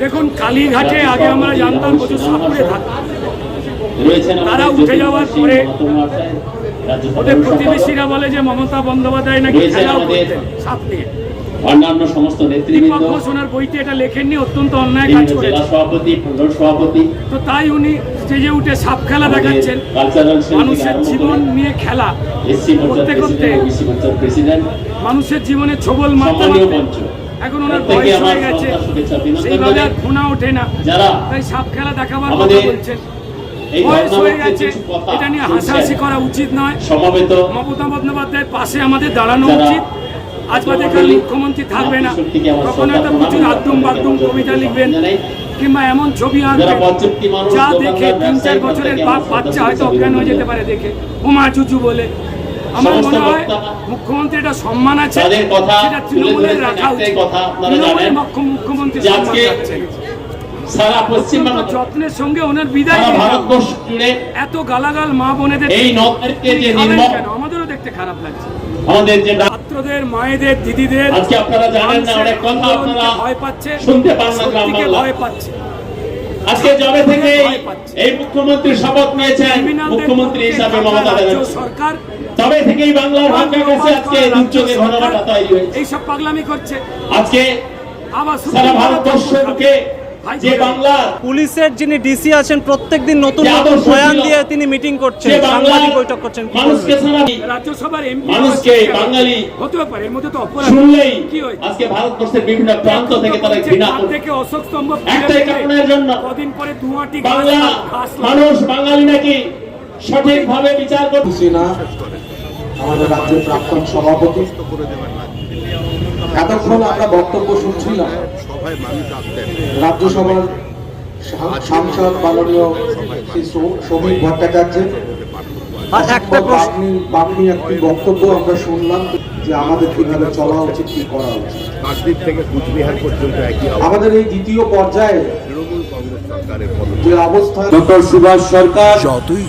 দেখুন কালীঘাটে আগে আমরা জানতাম প্রচুর সাপুড়ে থাকতো। রয়েছেন তারা উঠে যাওয়ার পরে ওদের প্রতিবেশীরা বলে যে মমতা বন্দ্যোপাধ্যায় নাকি খেলাও করতেন সাপ নিয়ে। অন্যান্য সমস্ত নেতৃবৃন্দ বইতে এটা লেখেননি অত্যন্ত অন্যায় কাজ বিভিন্ন সভাপতি মন্ডল সভাপতি। তো তাই উনি স্টেজে উঠে সাপ খেলা দেখাচ্ছেন। মানুষের জীবন নিয়ে খেলা। করতে করতে মানুষের জীবনে ছবল মঞ্চ। এখন ওনার বয়স হয়ে গেছে। সেইভাবে আর ফোনা ওঠে না। যারা তাই সাপ খেলা দেখাবার কথা বলছেন। বয়স হয়ে গেছে। এটা নিয়ে হাসাহাসি করা উচিত নয়। মমতা বন্দ্যোপাধ্যায়ের পাশে আমাদের দাঁড়ানো উচিত। আজ বাদে মুখ্যমন্ত্রী থাকবে না। তখন হয়তো প্রচুর প্রণাম আদুম কবিতা লিখবেন কিংবা এমন ছবি আঁকবেন যা দেখে তিন চার বছরের বাচ্চা হয়তো অজ্ঞান হয়ে যেতে পারে দেখে। হুমা চুচু বলে। আমার মনে হয় মুখ্যমন্ত্রী এটা সম্মান আছে সেটা তৃণমূলের রাখা উচিত। তৃণমূলের মুখ্যমন্ত্রী সম্মান আজকে রাখছেন সারা পশ্চিমবঙ্গ যত্নের সঙ্গে ওনার বিদায় সারা নিতে হবে। ভারতবর্ষ জুড়ে এত গালাগাল মা বোনেদের এই নদীকে যে নির্মম আমাদেরও দেখতে খারাপ লাগছে। আমাদের যে ছাত্রদের মায়েদের দিদিদের আজকে আপনারা জানেন না অনেক কথা আপনারা ভয় পাচ্ছে শুনতে পান না গ্রাম ভয় পাচ্ছে। আজকে যবে থেকে এই- মুখ্যমন্ত্রী শপথ নিয়েছেন মুখ্যমন্ত্রী হিসাবে মমতা ব্যানার্জি। সরকার তবে থেকেই বাংলার ভাগ্য গেছে আজকে দুর্যোগের ঘটনাটা তৈরি হয়েছে। এইসব পাগলামি করছে। আজকে সারা ভারতবর্ষকে যে পুলিশের যিনি ডিসি আছেন প্রত্যেকদিন নতুন নতুন বয়ান দিয়ে তিনি মিটিং করছেন সাংবাদিক বৈঠক করছেন মানুষকে রাজ্যসভার এমপি মানুষকে বাঙালি হতে পারে এর মধ্যে তো অপরাধ। শুনলেই কি হয়েছে? আজকে ভারতবর্ষের বিভিন্ন প্রান্ত থেকে তারা ঘৃণা থেকে অশোক স্তম্ভ একটাই কারণের জন্য কদিন পরে দুয়াটি বাংলা মানুষ বাঙালি নাকি সঠিকভাবে বিচার করছে? সিনহা আমাদের রাজ্যের প্রাক্তন সভাপতি এতক্ষণ আমরা বক্তব্য শুনছিলাম। রাজ্যসভার সাংসদ মাননীয় শ্রী শ্রমিক ভট্টাচার্যের। আর একটা প্রশ্ন বাগ্মী বাগ্মী একটি বক্তব্য আমরা শুনলাম যে আমাদের কীভাবে চলা উচিত কি করা উচিত। কাকদ্বীপ থেকে কুচবিহার পর্যন্ত একই আমাদের এই দ্বিতীয় পর্যায়ে তৃণমূল কংগ্রেস সরকারের পদক্ষেপ। যে অবস্থান ডক্টর সুভাষ সরকার যতই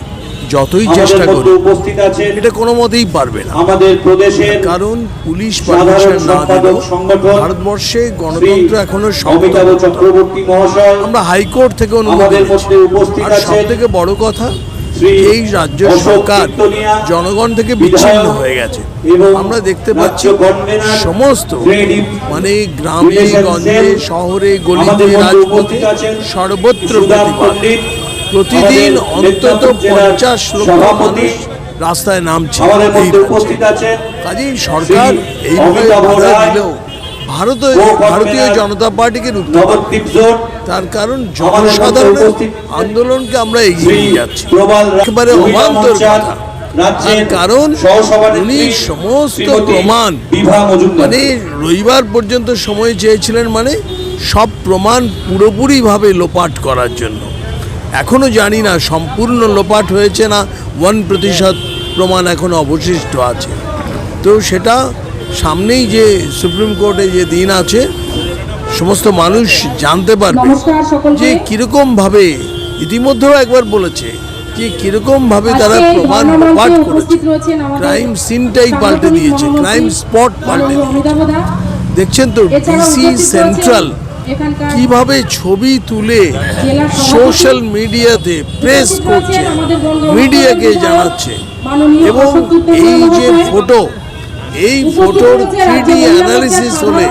যতই চেষ্টা করি উপস্থিত আছেন এটা কোনো মতেই পারবে না। আমাদের প্রদেশের কারণ পুলিশ পারমিশন না দিলেও সংগঠন ভারতবর্ষে গণতন্ত্র এখনও অমিতাভ চক্রবর্তী মহাশয় আমরা হাইকোর্ট থেকে অনুমতি উপস্থিত আর সব থেকে বড় কথা এই রাজ্য সরকার জনগণ থেকে বিচ্ছিন্ন হয়ে গেছে। এবং আমরা দেখতে পাচ্ছি সমস্ত মানে গ্রামে গঞ্জে শহরে গলিতে রাজপথে সর্বত্র প্রতিবাদ। প্রতিদিন অন্তত পঞ্চাশ লক্ষ মানুষ রাস্তায় নামছে। কাজেই সরকার এইভাবে দিলেও ভারত ভারতীয় জনতা পার্টিকে রুখতে তার কারণ জনসাধারণের আন্দোলনকে আমরা এগিয়ে নিয়ে যাচ্ছি। একেবারে অবান্তর কথা। কারণ উনি সমস্ত প্রমাণ মানে রবিবার পর্যন্ত সময় চেয়েছিলেন মানে সব প্রমাণ পুরোপুরিভাবে লোপাট করার জন্য। এখনও জানি না সম্পূর্ণ লোপাট হয়েছে না ওয়ান প্রতিশত প্রমাণ এখনও অবশিষ্ট আছে। তো সেটা সামনেই যে সুপ্রিম কোর্টে যে দিন আছে সমস্ত মানুষ জানতে পারবে যে কীরকমভাবে ইতিমধ্যেও একবার বলেছে যে কীরকমভাবে তারা প্রমাণ লোপাট করেছে। ক্রাইম সিনটাই পাল্টে দিয়েছে ক্রাইম স্পট পাল্টে দিয়েছে। দেখছেন তো ডিসি সেন্ট্রাল কীভাবে ছবি তুলে সোশ্যাল মিডিয়াতে প্রেস করছে মিডিয়াকে জানাচ্ছে। এবং এই যে ফটো এই ফটোর রয়েছে থ্রি ডি অ্যানালিসিস হলে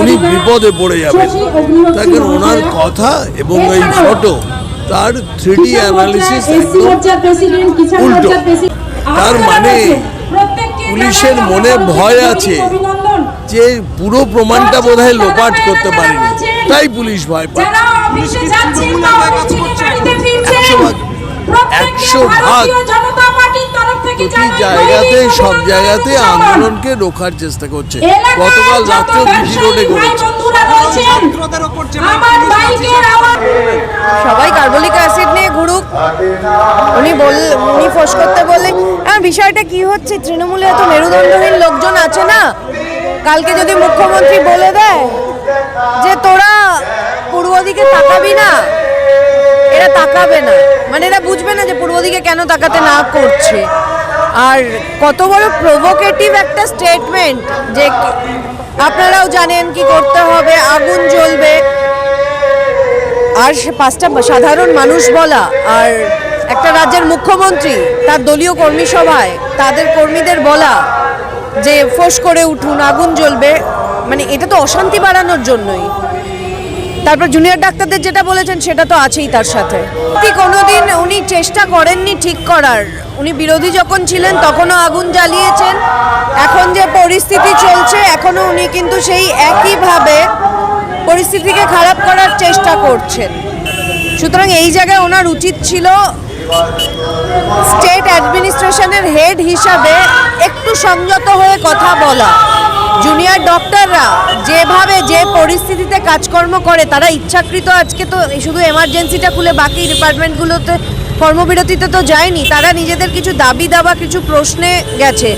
উনি বিপদে পড়ে যাবেন। তাকে ওনার কথা এবং এই ফটো তার থ্রি ডি অ্যানালিসিস উল্টো। তার মানে পুলিশের মনে ভয় আছে। যে পুরো প্রমাণটা বোধহয় লোপাট করতে পারেনি। তাই পুলিশ ভয় পায়। যারা অফিসে যাচ্ছেন বা অফিস থেকে বাড়িতে ফিরছেন, একশো ভাগ। একশো ভাগ। ভারতীয় জনতা পার্টির তরফ থেকে প্রতি জায়গাতে সব জায়গাতে আন্দোলনকে রোখার চেষ্টা করছে। গতকাল রাত্রে বিজি রোডে ভাই করেছে সবাই কার্বলিক অ্যাসিড নিয়ে ঘুরুক। উনি বল উনি ফোস করতে বললে এখন বিষয়টা কি হচ্ছে? তৃণমূলে এত মেরুদণ্ডহীন লোকজন আছে না? কালকে যদি মুখ্যমন্ত্রী বলে দেয় যে তোরা পূর্ব দিকে তাকাবি না, এরা তাকাবে না। মানে এরা বুঝবে না যে পূর্ব দিকে কেন তাকাতে না করছে। আর কত বড় প্রভোকেটিভ একটা স্টেটমেন্ট যে আপনারাও জানেন কি করতে হবে, আগুন জ্বলবে। আর সে পাঁচটা সাধারণ মানুষ বলা, আর একটা রাজ্যের মুখ্যমন্ত্রী, তার দলীয় কর্মী সভায় তাদের কর্মীদের বলা যে, ফোঁস করে উঠুন, আগুন জ্বলবে। মানে এটা তো অশান্তি বাড়ানোর জন্যই। তারপর জুনিয়র ডাক্তারদের যেটা বলেছেন, সেটা তো আছেই তার সাথে। কোনোদিন উনি চেষ্টা করেননি ঠিক করার? উনি বিরোধী যখন ছিলেন, তখনও আগুন জ্বালিয়েছেন। এখন যে পরিস্থিতি চলছে এখনও উনি কিন্তু সেই একইভাবে পরিস্থিতিকে খারাপ করার চেষ্টা করছেন। সুতরাং এই জায়গায় ওনার উচিত ছিল স্টেট অ্যাডমিনিস্ট্রেশনের হেড হিসাবে একটু সংযত হয়ে কথা বলা। জুনিয়র ডক্টররা যেভাবে যে পরিস্থিতিতে কাজকর্ম করে, তারা ইচ্ছাকৃত আজকে তো শুধু এমার্জেন্সিটা খুলে বাকি ডিপার্টমেন্টগুলোতে কর্মবিরতিতে তো যায়নি, তারা নিজেদের কিছু দাবি দাবা, কিছু প্রশ্নে গেছে।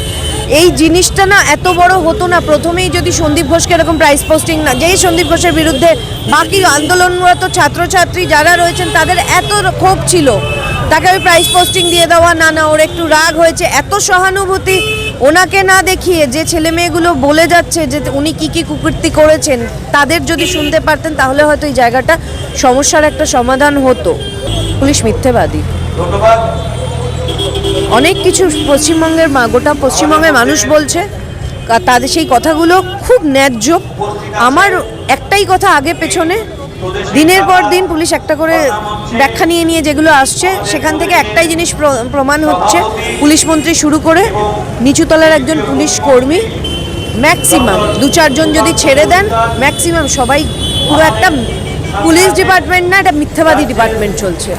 এই জিনিসটা না এত বড় হতো না, প্রথমেই যদি সন্দীপ ঘোষকে এরকম প্রাইস পোস্টিং না, যেই সন্দীপ ঘোষের বিরুদ্ধে বাকি আন্দোলনরত ছাত্রছাত্রী যারা রয়েছেন, তাদের এত ক্ষোভ ছিল। তাকে আমি প্রাইস পোস্টিং দিয়ে দেওয়া, না না, ওর একটু রাগ হয়েছে। এত সহানুভূতি ওনাকে না দেখিয়ে যে ছেলে মেয়েগুলো বলে যাচ্ছে যে উনি কি কি কুকীর্তি করেছেন তাদের যদি শুনতে পারতেন তাহলে হয়তো এই জায়গাটা সমস্যার একটা সমাধান হতো। পুলিশ মিথ্যেবাদী। ধন্যবাদ। অনেক কিছু পশ্চিমবঙ্গের মা- গোটা পশ্চিমবঙ্গের মানুষ বলছে তাদের সেই কথাগুলো খুব ন্যায্য। আমার একটাই কথা আগে পেছনে দিনের পর দিন পুলিশ একটা করে ব্যাখ্যা নিয়ে নিয়ে যেগুলো আসছে, সেখান থেকে একটাই জিনিস প্র- প্রমাণ হচ্ছে। পুলিশ মন্ত্রী শুরু করে নিচুতলার একজন পুলিশ কর্মী, ম্যাক্সিমাম দু চারজন যদি ছেড়ে দেন, ম্যাক্সিমাম সবাই পুরো একটা পুলিশ ডিপার্টমেন্ট না, একটা মিথ্যাবাদী ডিপার্টমেন্ট চলছে।